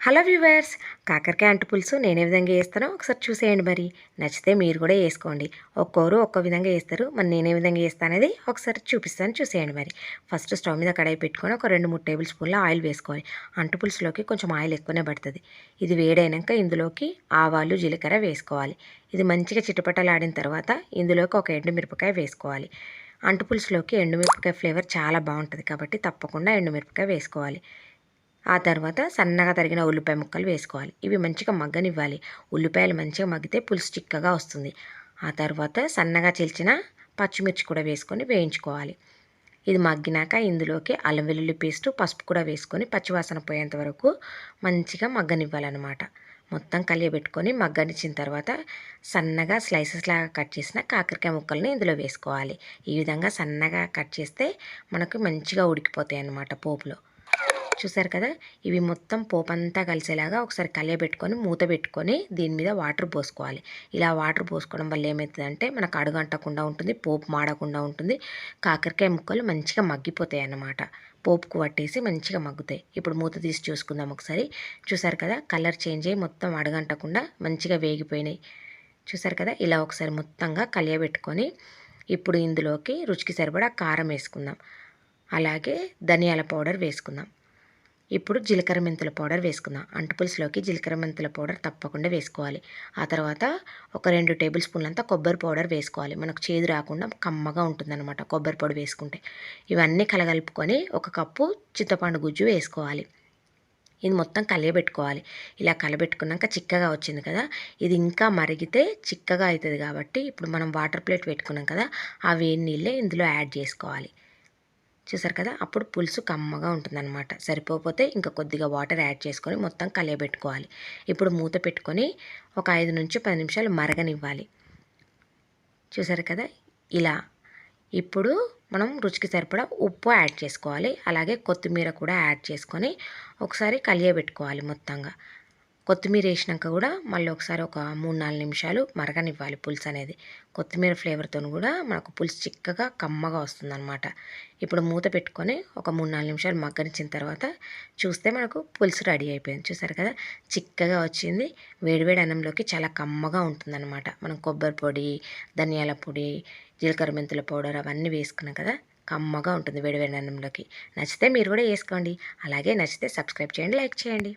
Hello viewers కాకరకాయ అంటు పులుసు నేను ఏ విధంగా వేస్తానో ఒకసారి చూసేయండి మరి. నచ్చితే మీరు కూడా వేసుకోండి. ఒక్కోరు ఒక్కో విధంగా వేస్తారు. మరి నేను ఏ విధంగా వేస్తాను అనేది ఒకసారి చూపిస్తాను చూసేయండి మరి. ఫస్ట్ స్టవ్ మీద కడాయి పెట్టుకొని ఒక రెండు మూడు టేబుల్ స్పూన్ల ఆయిల్ వేసుకోవాలి. అంటు పులుసులోకి కొంచెం ఆయిల్ ఎక్కువనే పడుతుంది. ఇది వేడైనాక ఇందులోకి ఆవాలు జీలకర్ర వేసుకోవాలి. ఇది మంచిగా చిటపటలాడిన తర్వాత ఇందులోకి ఒక ఎండుమిరపకాయ వేసుకోవాలి. అంటు పులుసులోకి ఎండుమిరపకాయ ఫ్లేవర్ చాలా బాగుంటుంది కాబట్టి తప్పకుండా ఎండుమిరపకాయ వేసుకోవాలి. ఆ తర్వాత సన్నగా తరిగిన ఉల్లిపాయ ముక్కలు వేసుకోవాలి. ఇవి మంచిగా మగ్గనివ్వాలి. ఉల్లిపాయలు మంచిగా మగ్గితే పులుసు చిక్కగా వస్తుంది. ఆ తర్వాత సన్నగా చిల్చిన పచ్చిమిర్చి కూడా వేసుకొని వేయించుకోవాలి. ఇది మగ్గినాక ఇందులోకి అల్లం వెల్లుల్లి పేస్ట్ పసుపు కూడా వేసుకొని పచ్చివాసన పోయేంత వరకు మంచిగా మగ్గనివ్వాలన్నమాట. మొత్తం కలియబెట్టుకొని మగ్గనిచ్చిన తర్వాత సన్నగా స్లైసెస్ లాగా కట్ చేసిన కాకరకాయ ముక్కల్ని ఇందులో వేసుకోవాలి. ఈ విధంగా సన్నగా కట్ చేస్తే మనకు మంచిగా ఉడికిపోతాయి అన్నమాట పోపులో. చూసారు కదా ఇవి మొత్తం పోపంతా కలిసేలాగా ఒకసారి కలియబెట్టుకొని మూత పెట్టుకొని దీని మీద వాటర్ పోసుకోవాలి. ఇలా వాటర్ పోసుకోవడం వల్ల ఏమవుతుందంటే మనకు అడుగంటకుండా ఉంటుంది పోపు మాడకుండా ఉంటుంది. కాకరకాయ ముక్కలు మంచిగా మగ్గిపోతాయి అన్నమాట. పోపుకు పట్టేసి మంచిగా మగ్గుతాయి. ఇప్పుడు మూత తీసి చూసుకుందాం ఒకసారి. చూసారు కదా కలర్ చేంజ్ అయ్యి మొత్తం అడగంటకుండా మంచిగా వేగిపోయినాయి. చూసారు కదా ఇలా ఒకసారి మొత్తంగా కలియబెట్టుకొని ఇప్పుడు ఇందులోకి రుచికి సరిపడా కారం వేసుకుందాం. అలాగే ధనియాల పౌడర్ వేసుకుందాం. ఇప్పుడు జీలకర్ర మెంతుల పౌడర్ వేసుకుందాం. అంటుపులుసులోకి జీలకర్ర మెంతుల పౌడర్ తప్పకుండా వేసుకోవాలి. ఆ తర్వాత ఒక రెండు టేబుల్ స్పూన్లంతా కొబ్బరి పౌడర్ వేసుకోవాలి. మనకు చేదు రాకుండా కమ్మగా ఉంటుందన్నమాట కొబ్బరి పొడి వేసుకుంటే. ఇవన్నీ కలగలుపుకొని ఒక కప్పు చింతపండు గుజ్జు వేసుకోవాలి. ఇది మొత్తం కలియబెట్టుకోవాలి. ఇలా కలబెట్టుకున్నాక చిక్కగా వచ్చింది కదా ఇది ఇంకా మరిగితే చిక్కగా అవుతుంది కాబట్టి ఇప్పుడు మనం వాటర్ ప్లేట్ పెట్టుకున్నాం కదా ఆ వేడి నీళ్ళే ఇందులో యాడ్ చేసుకోవాలి. చూసారు కదా? అప్పుడు పులుసు కమ్మగా ఉంటుందన్నమాట. సరిపోతే ఇంకా కొద్దిగా వాటర్ యాడ్ చేసుకొని మొత్తం కలియబెట్టుకోవాలి. ఇప్పుడు మూత పెట్టుకొని ఒక ఐదు నుంచి పది నిమిషాలు మరగనివ్వాలి. చూసారు కదా? ఇలా. ఇప్పుడు మనం రుచికి సరిపడా ఉప్పు యాడ్ చేసుకోవాలి. అలాగే కొత్తిమీర కూడా యాడ్ చేసుకొని ఒకసారి కలియబెట్టుకోవాలి మొత్తంగా. కొత్తిమీర వేసినాక కూడా మళ్ళీ ఒకసారి ఒక మూడు నాలుగు నిమిషాలు మరగనివ్వాలి పులుసు అనేది. కొత్తిమీర ఫ్లేవర్తో కూడా మనకు పులుసు చిక్కగా కమ్మగా వస్తుందన్నమాట. ఇప్పుడు మూత పెట్టుకొని ఒక మూడు నాలుగు నిమిషాలు మగ్గనిచ్చిన తర్వాత చూస్తే మనకు పులుసు రెడీ అయిపోయింది. చూసారు కదా? చిక్కగా వచ్చింది. వేడివేడి అన్నంలోకి చాలా కమ్మగా ఉంటుందన్నమాట. మనం కొబ్బరి పొడి ధనియాల పొడి జీలకర్ర మెంతుల పౌడర్ అవన్నీ వేసుకున్నాం కదా? కమ్మగా ఉంటుంది వేడివేడి అన్నంలోకి. నచ్చితే మీరు కూడా వేసుకోండి. అలాగే నచ్చితే సబ్స్క్రైబ్ చేయండి లైక్ చేయండి.